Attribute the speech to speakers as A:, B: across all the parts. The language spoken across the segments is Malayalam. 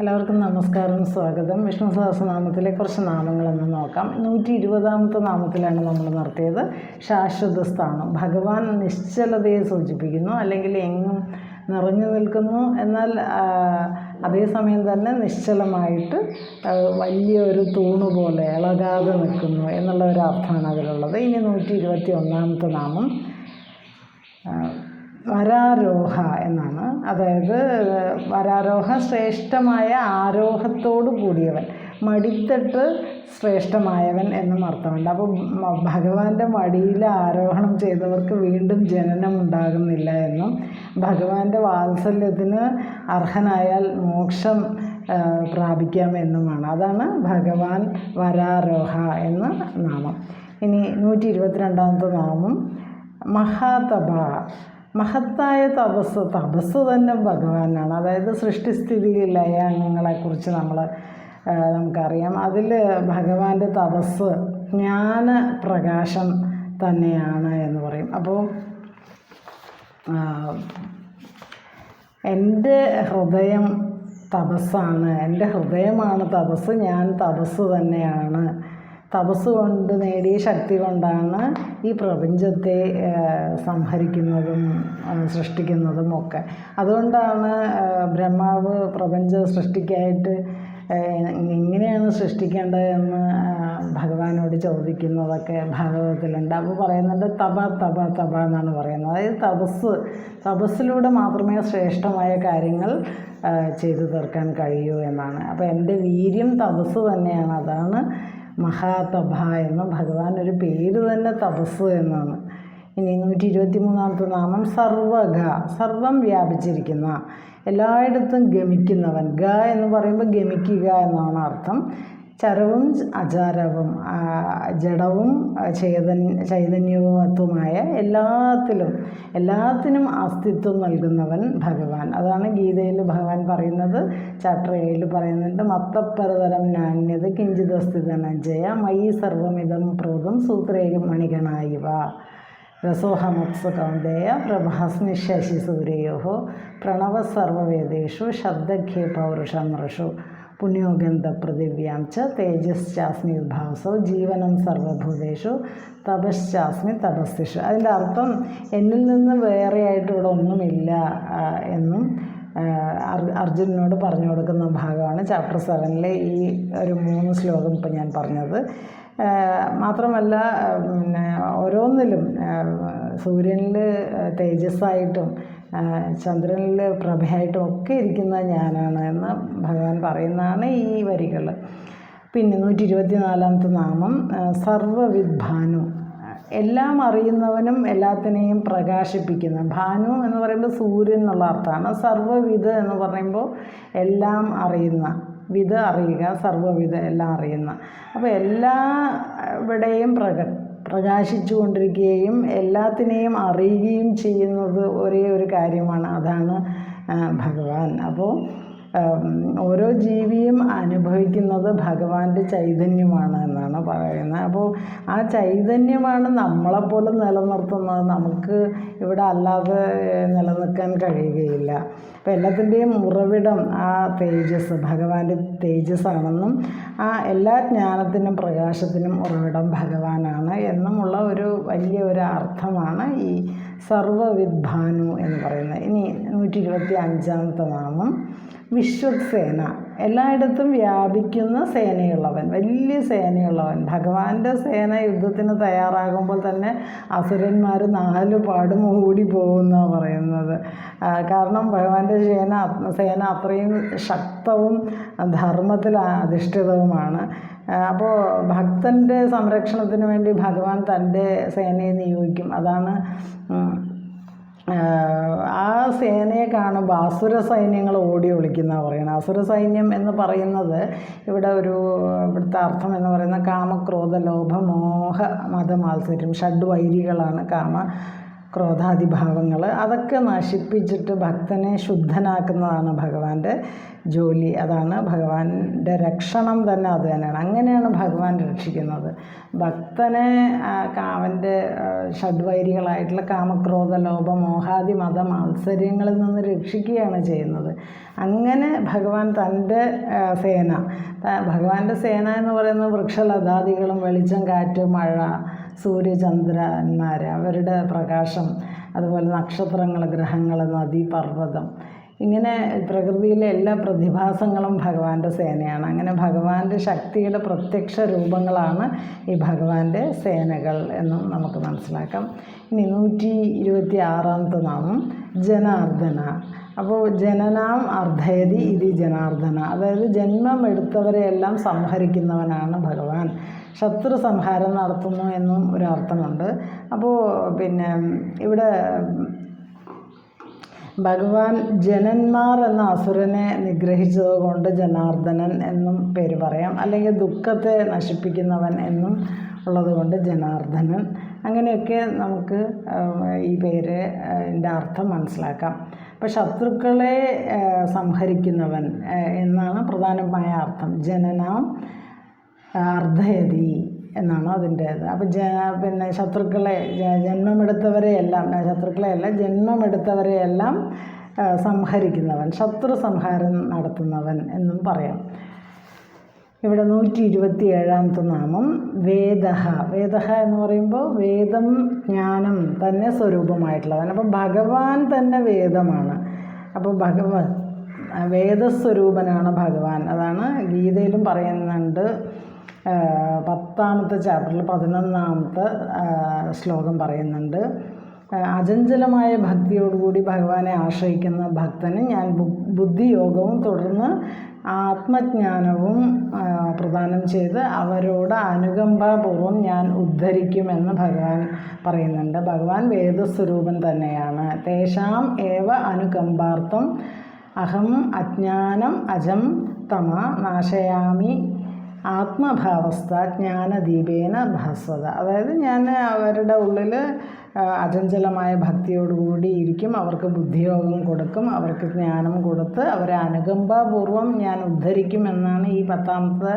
A: എല്ലാവർക്കും നമസ്കാരം സ്വാഗതം. വിഷ്ണു സഹസ്രനാമത്തിലെ കുറച്ച് നാമങ്ങളൊന്ന് നോക്കാം. നൂറ്റി ഇരുപതാമത്തെ നാമത്തിലാണ് നമ്മൾ നടത്തിയത്. ശാശ്വത സ്ഥാനം. ഭഗവാൻ നിശ്ചലതയെ സൂചിപ്പിക്കുന്നു അല്ലെങ്കിൽ എങ്ങും നിറഞ്ഞു നിൽക്കുന്നു. എന്നാൽ അതേസമയം തന്നെ നിശ്ചലമായിട്ട് വലിയൊരു തൂണ് പോലെ ഇളകാതെ നിൽക്കുന്നു എന്നുള്ള ഒരു അർത്ഥമാണ് അതിലുള്ളത്. ഇനി നൂറ്റി ഇരുപത്തി ഒന്നാമത്തെ നാമം വരാരോഹ എന്നാണ്. അതായത് വരാരോഹ ശ്രേഷ്ഠമായ ആരോഹത്തോടു കൂടിയവൻ മടിത്തട്ട് ശ്രേഷ്ഠമായവൻ എന്നും അർത്ഥമുണ്ട്. അപ്പോൾ ഭഗവാന്റെ മടിയിൽ ആരോഹണം ചെയ്തവർക്ക് വീണ്ടും ജനനം ഉണ്ടാകുന്നില്ല എന്നും ഭഗവാന്റെ വാത്സല്യത്തിന് അർഹനായാൽ മോക്ഷം പ്രാപിക്കാമെന്നുമാണ് അതാണ് ഭഗവാൻ വരാരോഹ എന്ന നാമം. ഇനി നൂറ്റി ഇരുപത്തിരണ്ടാമത്തെ നാമം മഹാതപ മഹത്തായ തപസ് തപസ് തന്നെ ഭഗവാനാണ്. അതായത് സൃഷ്ടിസ്ഥിതി ലയങ്ങളെക്കുറിച്ച് നമ്മൾ നമുക്കറിയാം. അതിൽ ഭഗവാന്റെ തപസ് ജ്ഞാന പ്രകാശം തന്നെയാണ് എന്ന് പറയും. അപ്പോൾ എന്റെ ഹൃദയം തപസ്സാണ്. എന്റെ ഹൃദയമാണ് തപസ് ഞാൻ തപസ് തന്നെയാണ്. തപസ് കൊണ്ട് നേടിയ ശക്തി കൊണ്ടാണ് ഈ പ്രപഞ്ചത്തെ സംഹരിക്കുന്നതും സൃഷ്ടിക്കുന്നതും ഒക്കെ. അതുകൊണ്ടാണ് ബ്രഹ്മാവ് പ്രപഞ്ച സൃഷ്ടിക്കായിട്ട് എങ്ങനെയാണ് സൃഷ്ടിക്കേണ്ടതെന്ന് ഭഗവാനോട് ചോദിക്കുന്നതൊക്കെ ഭാഗവതത്തിലുണ്ട്. അപ്പോൾ പറയുന്നുണ്ട് തപ തപ തപ എന്നാണ് പറയുന്നത്. അതായത് തപസ് തപസ്സിലൂടെ മാത്രമേ ശ്രേഷ്ഠമായ കാര്യങ്ങൾ ചെയ്തു തീർക്കാൻ കഴിയൂ എന്നാണ്. അപ്പോൾ എന്റെ വീര്യം തപസ് തന്നെയാണ്. അതാണ് മഹാതപ എന്ന് ഭഗവാൻ ഒരു പേര് തന്നെ തപസ് എന്നാണ്. ഇനി നൂറ്റി ഇരുപത്തി മൂന്നാമത്തെ നാമം സർവഗ. സർവം വ്യാപിച്ചിരിക്കുന്ന എല്ലായിടത്തും ഗമിക്കുന്നവൻ. ഗ എന്ന് പറയുമ്പോൾ ഗമിക്കുക എന്നാണ് അർത്ഥം. ചരവും അചാരവും ജഡവും ചൈതൻ ചൈതന്യവത്വമായ എല്ലാത്തിലും എല്ലാത്തിനും അസ്തിത്വം നൽകുന്നവൻ ഭഗവാൻ. അതാണ് ഗീതയിൽ ഭഗവാൻ പറയുന്നത് ചാപ്റ്റർ ഏഴിൽ പറയുന്നുണ്ട് മത്തപ്പരതരം നാണ്യത കിഞ്ചിതസ്ഥിതനജയ മയി സർവമിതം പ്രോതം സൂത്രേയും മണികണായിവ. രസോഹമത്സ കൗന്ദേയ പ്രഭാസ്മി ശശി സൂര്യോ പ്രണവ സർവവേദേഷു ശബ്ദഖ്യേ പുണ്യോഗന്ധ പൃഥിവ്യാം ച തേജസ്ചാസ്മി വിഭാസോ ജീവനം സർവഭൂതേഷു തപശ്ചാസ്മി തപസ്സിഷു. അതിന്റെ അർത്ഥം എന്നിൽ നിന്ന് വേറെയായിട്ട് ഇവിടെ ഒന്നുമില്ല എന്നും അർജുനനോട് പറഞ്ഞു കൊടുക്കുന്ന ഭാഗമാണ് ചാപ്റ്റർ സെവനിലെ ഈ ഒരു മൂന്ന് ശ്ലോകം ഇപ്പം ഞാൻ പറഞ്ഞത്. മാത്രമല്ല പിന്നെ ഓരോന്നിലും സൂര്യനിൽ തേജസ്സായിട്ടും ചന്ദ്രനിൽ പ്രഭയായിട്ടും ഒക്കെ ഇരിക്കുന്ന ഞാനാണ് എന്ന് ഭഗവാൻ പറയുന്നതാണ് ഈ വരികൾ പിന്നെ നൂറ്റി ഇരുപത്തി നാലാമത്തെ നാമം സർവവിദ്ഭാനു. എല്ലാം അറിയുന്നവനും എല്ലാത്തിനെയും പ്രകാശിപ്പിക്കുന്ന. ഭാനു എന്ന് പറയുമ്പോൾ സൂര്യൻ എന്നുള്ള അർത്ഥമാണ്. സർവവിധ എന്ന് പറയുമ്പോൾ എല്ലാം അറിയുന്ന വിധ അറിയുക സർവവിധ എല്ലാം അറിയുന്ന. അപ്പോൾ എല്ലാ ഇവിടെയും പ്രക പ്രകാശിച്ചു കൊണ്ടിരിക്കുകയും എല്ലാത്തിനെയും അറിയുകയും ചെയ്യുന്നത് ഒരേ ഒരു കാര്യമാണ്. അതാണ് ഭഗവാൻ. അപ്പോൾ ഓരോ ജീവിയും അനുഭവിക്കുന്നത് ഭഗവാന്റെ ചൈതന്യമാണ് എന്നാണ് പറയുന്നത്. അപ്പോൾ ആ ചൈതന്യമാണ് നമ്മളെപ്പോലെ നിലനിർത്തുന്നത്. നമുക്ക് ഇവിടെ അല്ലാതെ നിലനിൽക്കാൻ കഴിയുകയില്ല. അപ്പോൾ എല്ലാത്തിന്റെയും ഉറവിടം ആ തേജസ് ഭഗവാന്റെ തേജസ്സാണെന്നും ആ എല്ലാ ജ്ഞാനത്തിനും പ്രകാശത്തിനും ഉറവിടം ഭഗവാനാണ് എന്നുമുള്ള ഒരു വലിയ ഒരു അർത്ഥമാണ് ഈ സർവവിദ്ഭാനു എന്ന് പറയുന്നത്. ഇനി നൂറ്റി ഇരുപത്തി അഞ്ചാമത്തെ നാമം. വിശ്വസേന. എല്ലായിടത്തും വ്യാപിക്കുന്ന സേനയുള്ളവൻ വലിയ സേനയുള്ളവൻ. ഭഗവാന്റെ സേന യുദ്ധത്തിന് തയ്യാറാകുമ്പോൾ തന്നെ അസുരന്മാർ നാല് പാടും ഓടി പോകുന്ന പറയുന്നത് കാരണം ഭഗവാന്റെ സേന സേന അത്രയും ശക്തവും ധർമ്മത്തിൽ അധിഷ്ഠിതവുമാണ്. അപ്പോൾ ഭക്തന്റെ സംരക്ഷണത്തിന് വേണ്ടി ഭഗവാൻ തന്റെ സേനയെ നിയോഗിക്കും. അതാണ് ആ സേനയെ കാണുമ്പോൾ അസുര സൈന്യങ്ങൾ ഓടി ഒളിക്കുന്ന പറയുന്നത് അസുര സൈന്യം എന്ന് പറയുന്നത് ഇവിടെ ഒരു ഇവിടുത്തെ അർത്ഥം എന്ന് പറയുന്നത് കാമക്രോധ ലോഭ മോഹ മതമാത്സര്യം ഷഡ്വൈരികളാണ്. കാമ ക്രോധാദിഭാവങ്ങൾ അതൊക്കെ നശിപ്പിച്ചിട്ട് ഭക്തനെ ശുദ്ധനാക്കുന്നതാണ് ഭഗവാന്റെ ജോലി. അതാണ് ഭഗവാന്റെ രക്ഷണം തന്നെ അത് തന്നെയാണ്. അങ്ങനെയാണ് ഭഗവാൻ രക്ഷിക്കുന്നത്. ഭക്തനെ അവന്റെ ഷഡ്വൈരികളായിട്ടുള്ള കാമക്രോധ ലോഭ മോഹാദി മത മാത്സര്യങ്ങളിൽ നിന്ന് രക്ഷിക്കുകയാണ് ചെയ്യുന്നത്. അങ്ങനെ ഭഗവാൻ തന്റെ സേന ഭഗവാന്റെ സേന എന്ന് പറയുന്നത് വൃക്ഷലതാദികളും വെളിച്ചം കാറ്റ് മഴ സൂര്യചന്ദ്രന്മാർ അവരുടെ പ്രകാശം അതുപോലെ നക്ഷത്രങ്ങൾ ഗ്രഹങ്ങൾ നദി പർവതം. ഇങ്ങനെ പ്രകൃതിയിലെ എല്ലാ പ്രതിഭാസങ്ങളും ഭഗവാന്റെ സേനയാണ്. അങ്ങനെ ഭഗവാന്റെ ശക്തിയുടെ പ്രത്യക്ഷ രൂപങ്ങളാണ് ഈ ഭഗവാന്റെ സേനകൾ എന്നും നമുക്ക് മനസ്സിലാക്കാം. ഇനി നൂറ്റി ഇരുപത്തി ആറാമത്തെ നാമം ജനാർദ്ദന. അപ്പോൾ ജനനാം അർദ്ധയതി ഇത് ജനാർദ്ദന. അതായത് ജന്മം എടുത്തവരെയെല്ലാം സംഹരിക്കുന്നവനാണ് ഭഗവാൻ. ശത്രു സംഹാരം നടത്തുന്നു എന്നും ഒരു അർത്ഥമുണ്ട് അപ്പോൾ പിന്നെ ഇവിടെ ഭഗവാൻ ജനന്മാർ എന്ന അസുരനെ നിഗ്രഹിച്ചത് കൊണ്ട് ജനാർദ്ദനൻ എന്നും പേര് പറയാം. അല്ലെങ്കിൽ ദുഃഖത്തെ നശിപ്പിക്കുന്നവൻ എന്നും ഉള്ളതുകൊണ്ട് ജനാർദ്ദനൻ. അങ്ങനെയൊക്കെ നമുക്ക് ഈ പേര് എന്റെ അർത്ഥം മനസ്സിലാക്കാം. അപ്പോൾ ശത്രുക്കളെ സംഹരിക്കുന്നവൻ എന്നാണ് പ്രധാനമായ അർത്ഥം. ജനനാം അർദ്ധയതി എന്നാണ് അതിന്റെ ഇത് അപ്പോൾ ജ പിന്നെ ശത്രുക്കളെ ജന്മമെടുത്തവരെയെല്ലാം ശത്രുക്കളെയല്ല ജന്മമെടുത്തവരെയെല്ലാം സംഹരിക്കുന്നവൻ ശത്രു സംഹാരം നടത്തുന്നവൻ എന്നും പറയാം. ഇവിടെ നൂറ്റി ഇരുപത്തി ഏഴാമത്തെ നാമം വേദഹ. വേദഹ എന്ന് പറയുമ്പോൾ വേദം ജ്ഞാനം തന്നെ സ്വരൂപമായിട്ടുള്ളവൻ. അപ്പോൾ ഭഗവാൻ തന്നെ വേദമാണ്. അപ്പോൾ ഭഗവാൻ വേദസ്വരൂപനാണ് ഭഗവാൻ. അതാണ് ഗീതയിലും പറയുന്നുണ്ട് പത്താമത്തെ ചാപ്റ്ററിൽ പതിനൊന്നാമത്തെ ശ്ലോകം പറയുന്നുണ്ട്. അചഞ്ചലമായ ഭക്തിയോടുകൂടി ഭഗവാനെ ആശ്രയിക്കുന്ന ഭക്തന് ഞാൻ ബുദ്ധിയോഗവും തുടർന്ന് ആത്മജ്ഞാനവും പ്രദാനം ചെയ്ത് അവരോട് അനുകമ്പാപൂർവം ഞാൻ ഉദ്ധരിക്കുമെന്ന് ഭഗവാൻ പറയുന്നുണ്ട്. ഭഗവാൻ വേദസ്വരൂപൻ തന്നെയാണ്. തേഷാം ഏവ അനുകമ്പാർത്ഥം. അഹം അജ്ഞാനം അജം തമ നാശയാമി ആത്മഭാവസ്ഥ ജ്ഞാനദീപേന ഭാസ്വത. അതായത് ഞാൻ അവരുടെ ഉള്ളിൽ അചഞ്ചലമായ ഭക്തിയോടുകൂടി ഇരിക്കും. അവർക്ക് ബുദ്ധിയോഗം കൊടുക്കും. അവർക്ക് ജ്ഞാനം കൊടുത്ത് അവരെ അനുകമ്പാപൂർവം ഞാൻ ഉദ്ധരിക്കും എന്നാണ് ഈ പത്താമത്തെ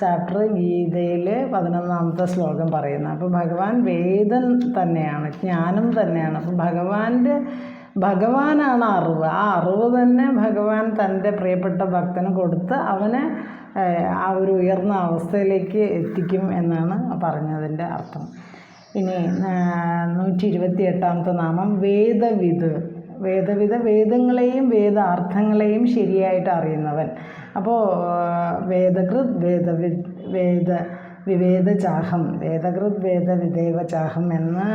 A: ചാപ്റ്റർ ഗീതയിൽ പതിനൊന്നാമത്തെ ശ്ലോകം പറയുന്നത്. അപ്പോൾ ഭഗവാൻ വേദൻ തന്നെയാണ് ജ്ഞാനം തന്നെയാണ്. അപ്പോൾ ഭഗവാന്റെ ഭഗവാനാണ് അറിവ്. ആ അറിവ് തന്നെ ഭഗവാൻ തന്റെ പ്രിയപ്പെട്ട ഭക്തന് കൊടുത്ത് അവനെ ആ ഒരു ഉയർന്ന അവസ്ഥയിലേക്ക് എത്തിക്കും എന്നാണ് പറഞ്ഞതിന്റെ അർത്ഥം. ഇനി നൂറ്റി ഇരുപത്തി എട്ടാമത്തെ നാമം വേദവിത് വേദവിധ വേദങ്ങളെയും വേദാർത്ഥങ്ങളെയും ശരിയായിട്ട് അറിയുന്നവൻ. അപ്പോൾ വേദകൃത് വേദവി വേദ വിവേദ ചാഹം വേദകൃത് വേദ വിദേവ ചാഹം എന്ന്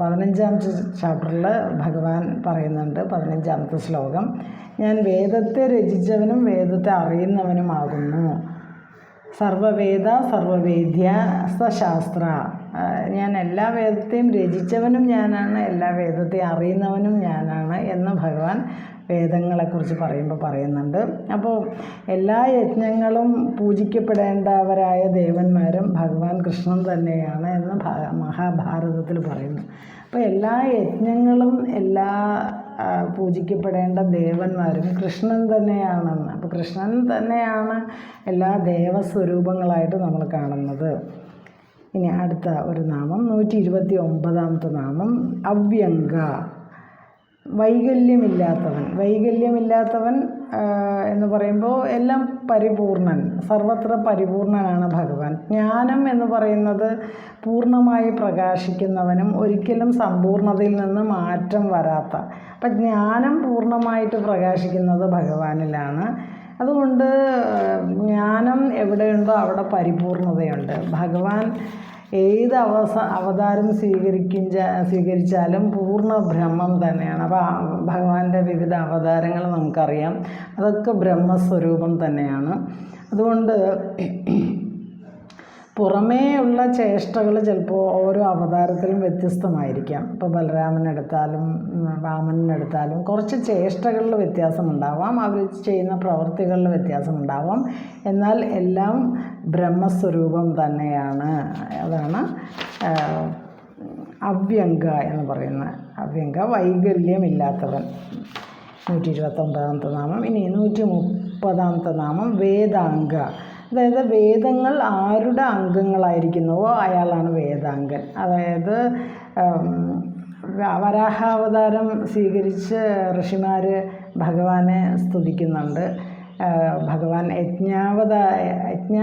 A: പതിനഞ്ചാമത്തെ ചാപ്റ്ററിൽ ഭഗവാൻ പറയുന്നുണ്ട് പതിനഞ്ചാമത്തെ ശ്ലോകം. ഞാൻ വേദത്തെ രചിച്ചവനും വേദത്തെ അറിയുന്നവനുമാകുന്നു. സർവവേദ സർവവേദ്യ സശാസ്ത്ര. ഞാൻ എല്ലാ വേദത്തെയും രചിച്ചവനും ഞാനാണ് എല്ലാ വേദത്തെയും അറിയുന്നവനും ഞാനാണ് എന്ന് ഭഗവാൻ വേദങ്ങളെക്കുറിച്ച് പറയുമ്പോൾ പറയുന്നുണ്ട്. അപ്പോൾ എല്ലാ യജ്ഞങ്ങളും പൂജിക്കപ്പെടേണ്ടവരായ ദേവന്മാരും ഭഗവാൻ കൃഷ്ണൻ തന്നെയാണ് എന്ന് മഹാഭാരതത്തിൽ പറയുന്നു. അപ്പോൾ എല്ലാ യജ്ഞങ്ങളും എല്ലാ പൂജിക്കപ്പെടേണ്ട ദേവന്മാരും കൃഷ്ണൻ തന്നെയാണെന്ന്. അപ്പോൾ കൃഷ്ണൻ തന്നെയാണ് എല്ലാ ദേവസ്വരൂപങ്ങളായിട്ട് നമ്മൾ കാണുന്നത്. ഇനി അടുത്ത ഒരു നാമം നൂറ്റി ഇരുപത്തി ഒമ്പതാമത്തെ നാമം അവ്യംഗ. വൈകല്യമില്ലാത്തവൻ. വൈകല്യമില്ലാത്തവൻ എന്ന് പറയുമ്പോൾ എല്ലാം പരിപൂർണൻ സർവത്ര പരിപൂർണനാണ് ഭഗവാൻ. ജ്ഞാനം എന്ന് പറയുന്നത് പൂർണമായി പ്രകാശിക്കുന്നവനും ഒരിക്കലും സമ്പൂർണതയിൽ നിന്ന് മാറ്റം വരാത്ത. അപ്പം ജ്ഞാനം പൂർണമായിട്ട് പ്രകാശിക്കുന്നത് ഭഗവാനിലാണ്. അതുകൊണ്ട് ജ്ഞാനം എവിടെയുണ്ടോ അവിടെ പരിപൂർണതയുണ്ട്. ഭഗവാൻ ഏത് അവസ അവതാരം സ്വീകരിക്കും സ്വീകരിച്ചാലും പൂർണ ബ്രഹ്മം തന്നെയാണ്. അപ്പോൾ ഭഗവാന്റെ വിവിധ അവതാരങ്ങൾ നമുക്കറിയാം. അതൊക്കെ ബ്രഹ്മസ്വരൂപം തന്നെയാണ്. അതുകൊണ്ട് പുറമേ ഉള്ള ചേഷ്ടകൾ ചിലപ്പോൾ ഓരോ അവതാരത്തിലും വ്യത്യസ്തമായിരിക്കാം. ഇപ്പോൾ ബലരാമനെടുത്താലും രാമനെടുത്താലും കുറച്ച് ചേഷ്ടകളിൽ വ്യത്യാസമുണ്ടാവാം. അവർ ചെയ്യുന്ന പ്രവൃത്തികളിൽ വ്യത്യാസമുണ്ടാവാം. എന്നാൽ എല്ലാം ബ്രഹ്മസ്വരൂപം തന്നെയാണ്. അതാണ് അവ്യങ്ക എന്ന് പറയുന്ന അവ്യംഗ വൈകല്യമില്ലാത്തവൻ. നൂറ്റി ഇരുപത്തൊമ്പതാമത്തെ നാമം. ഇനി നൂറ്റി മുപ്പതാമത്തെ നാമം വേദാംഗ. അതായത് വേദങ്ങൾ ആരുടെ അംഗങ്ങളായിരിക്കുന്നുവോ അയാളാണ് വേദാംഗൻ. അതായത് വരാഹാവതാരം സ്വീകരിച്ച് ഋഷിമാർ ഭഗവാനെ സ്തുതിക്കുന്നുണ്ട്. ഭഗവാൻ യജ്ഞാവത യജ്ഞ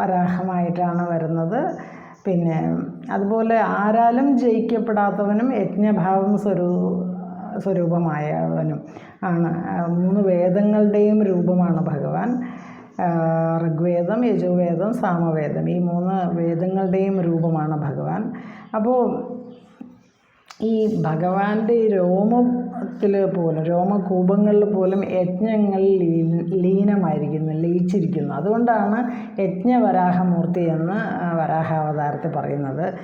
A: വരാഹമായിട്ടാണ് വരുന്നത്. പിന്നെ അതുപോലെ ആരാലും ജയിക്കപ്പെടാത്തവനും യജ്ഞഭാവം സ്വരൂ സ്വരൂപമായവനും ആണ്. മൂന്ന് വേദങ്ങളുടെയും രൂപമാണ് ഭഗവാൻ. ഋഗ്വേദം യജുവേദം സാമവേദം. ഈ മൂന്ന് വേദങ്ങളുടെയും രൂപമാണ് ഭഗവാൻ. അപ്പോൾ ഈ ഭഗവാന്റെ രോമത്തിൽ പോലും രോമകൂപങ്ങളിൽ പോലും യജ്ഞങ്ങൾ ലീ- ലീനമായിരിക്കുന്നു ലയിച്ചിരിക്കുന്നു. അതുകൊണ്ടാണ് യജ്ഞവരാഹമൂർത്തി എന്ന് വരാഹാവതാരത്തിൽ പറയുന്നത്.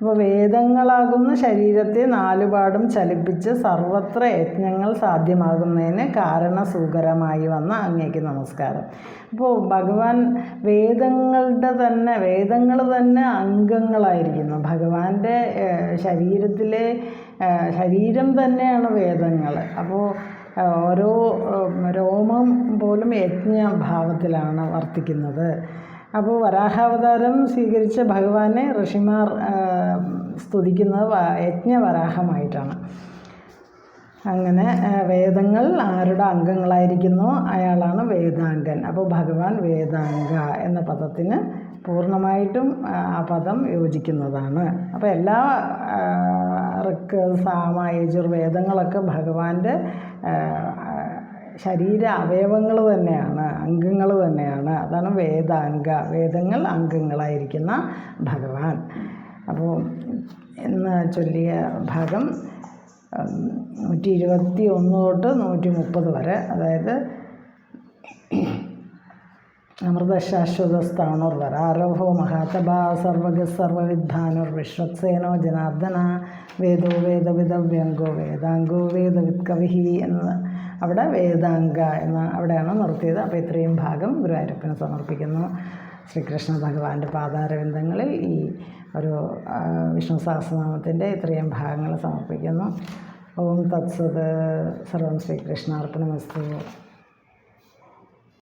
A: അപ്പോൾ വേദങ്ങളാകുന്ന ശരീരത്തെ നാലുപാടും ചലിപ്പിച്ച് സർവത്ര യജ്ഞങ്ങൾ സാധ്യമാകുന്നതിന് കാരണസൂകരമായി വന്ന അങ്ങേക്ക് നമസ്കാരം. അപ്പോൾ ഭഗവാൻ വേദങ്ങളുടെ തന്നെ വേദങ്ങൾ തന്നെ അംഗങ്ങളായിരിക്കുന്നു. ഭഗവാന്റെ ഏഹ്, ശരീരത്തിലെ ശരീരം തന്നെയാണ് വേദങ്ങൾ. അപ്പോൾ ഓരോ രോമം പോലും യജ്ഞഭാവത്തിലാണ് വർത്തിക്കുന്നത്. അപ്പോൾ വരാഹാവതാരം സ്വീകരിച്ച ഭഗവാനെ ഋഷിമാർ സ്തുതിക്കുന്നത് യജ്ഞവരാഹമായിട്ടാണ്. അങ്ങനെ വേദങ്ങൾ ആരുടെ അംഗങ്ങളായിരിക്കുന്നോ? അയാളാണ് വേദാംഗൻ. അപ്പോൾ ഭഗവാൻ വേദാംഗ എന്ന പദത്തിന് പൂർണമായിട്ടും ആ, പദം യോജിക്കുന്നതാണ്. അപ്പോൾ എല്ലാ ഋക്ക് സാമ യജുർവേദങ്ങളൊക്കെ ഭഗവാന്റെ ശരീര അവയവങ്ങൾ തന്നെയാണ് അംഗങ്ങൾ തന്നെയാണ്. അതാണ് വേദാംഗ. വേദങ്ങൾ അംഗങ്ങളായിരിക്കുന്ന ഭഗവാൻ. അപ്പോൾ എന്ന് ചൊല്ലിയ ഭാഗം നൂറ്റി ഇരുപത്തി ഒന്ന് തൊട്ട് നൂറ്റി മുപ്പത് വരെ അതായത് അമൃതശാശ്വതസ്ഥാണുർ ആരോഹോ മഹാതഭാ സർവഗ സർവവിദ്ധാനുർ വിശ്വക്സേനോ ജനാർദ്ദന വേദോ വേദവിദവ്യങ്കോ വേദാംഗോ വേദവിത്കവിഹി എന്ന് അവിടെ വേദാംഗ എന്ന് അവിടെയാണ് നിർത്തിയത്. അപ്പോൾ ഇത്രയും ഭാഗം ഗുരുവായൂരപ്പന് സമർപ്പിക്കുന്നു. ശ്രീകൃഷ്ണ ഭഗവാന്റെ പാദാരവിന്ദങ്ങളിൽ ഈ ഒരു വിഷ്ണു സഹസ്രനാമത്തിന്റെ ഇത്രയും ഭാഗങ്ങൾ സമർപ്പിക്കുന്നു. ഓം തത്സത്. സർവം ശ്രീകൃഷ്ണാർപ്പണമസ്തു.